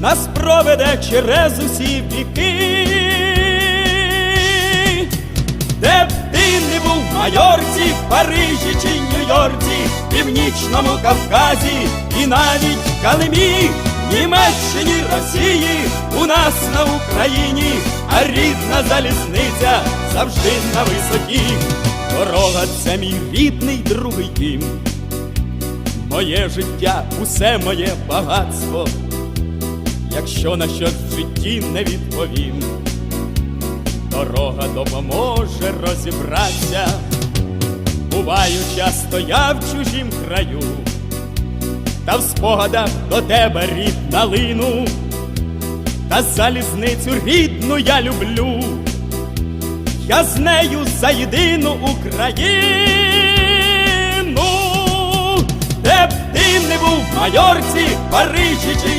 нас проведе через усі віки. Де б ти не був в Майорці, Парижі чи Нью-Йорці, Північному Кавказі і навіть Калимі, Німеччині, Росії, у нас на Україні, а рідна залізниця завжди на висоті. Дорога це мій рідний другий дім. Моє життя, усе моє багатство. Якщо на щось в житті не відповім, дорога допоможе розібратися. Буваю, часто я в чужім краю, та в спогадах до тебе рідна лину, та залізницю рідну я люблю, я з нею за єдину Україну, де б ти не був в Майорці, Парижі чи